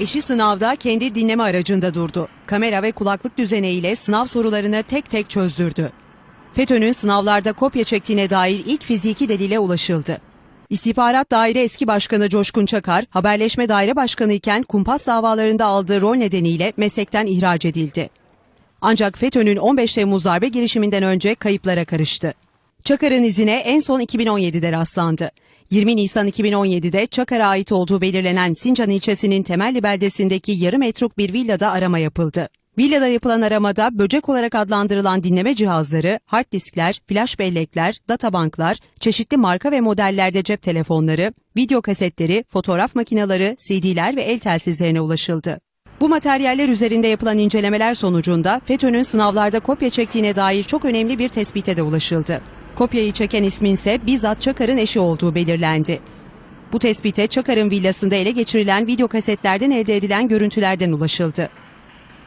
Eşi sınavda kendi dinleme aracında durdu. Kamera ve kulaklık düzeneğiyle sınav sorularını tek tek çözdürdü. FETÖ'nün sınavlarda kopya çektiğine dair ilk fiziki delile ulaşıldı. İstihbarat Daire Eski Başkanı Coşkun Çakar, Haberleşme Daire Başkanı iken kumpas davalarında aldığı rol nedeniyle meslekten ihraç edildi. Ancak FETÖ'nün 15 Temmuz darbe girişiminden önce kayıplara karıştı. Çakar'ın izine en son 2017'de rastlandı. 20 Nisan 2017'de Çakar'a ait olduğu belirlenen Sincan ilçesinin Temelli beldesindeki yarım metruk bir villada arama yapıldı. Villada yapılan aramada böcek olarak adlandırılan dinleme cihazları, hard diskler, flash bellekler, databanklar, çeşitli marka ve modellerde cep telefonları, video kasetleri, fotoğraf makineleri, CD'ler ve el telsizlerine ulaşıldı. Bu materyaller üzerinde yapılan incelemeler sonucunda FETÖ'nün sınavlarda kopya çektiğine dair çok önemli bir tespite de ulaşıldı. Kopyayı çeken ismin ise bizzat Çakar'ın eşi olduğu belirlendi. Bu tespite Çakar'ın villasında ele geçirilen video kasetlerden elde edilen görüntülerden ulaşıldı.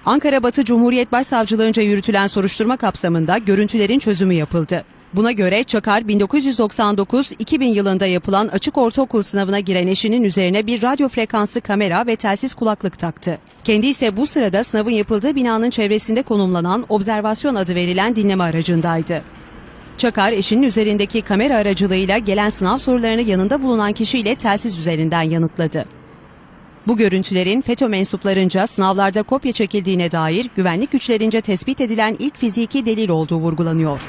Ankara Batı Cumhuriyet Başsavcılığınca yürütülen soruşturma kapsamında görüntülerin çözümü yapıldı. Buna göre Çakar 1999-2000 yılında yapılan açık ortaokul sınavına giren eşinin üzerine bir radyo frekanslı kamera ve telsiz kulaklık taktı. Kendi ise bu sırada sınavın yapıldığı binanın çevresinde konumlanan observasyon adı verilen dinleme aracındaydı. Çakar eşinin üzerindeki kamera aracılığıyla gelen sınav sorularını yanında bulunan kişiyle telsiz üzerinden yanıtladı. Bu görüntülerin FETÖ mensuplarınca sınavlarda kopya çekildiğine dair güvenlik güçlerince tespit edilen ilk fiziki delil olduğu vurgulanıyor.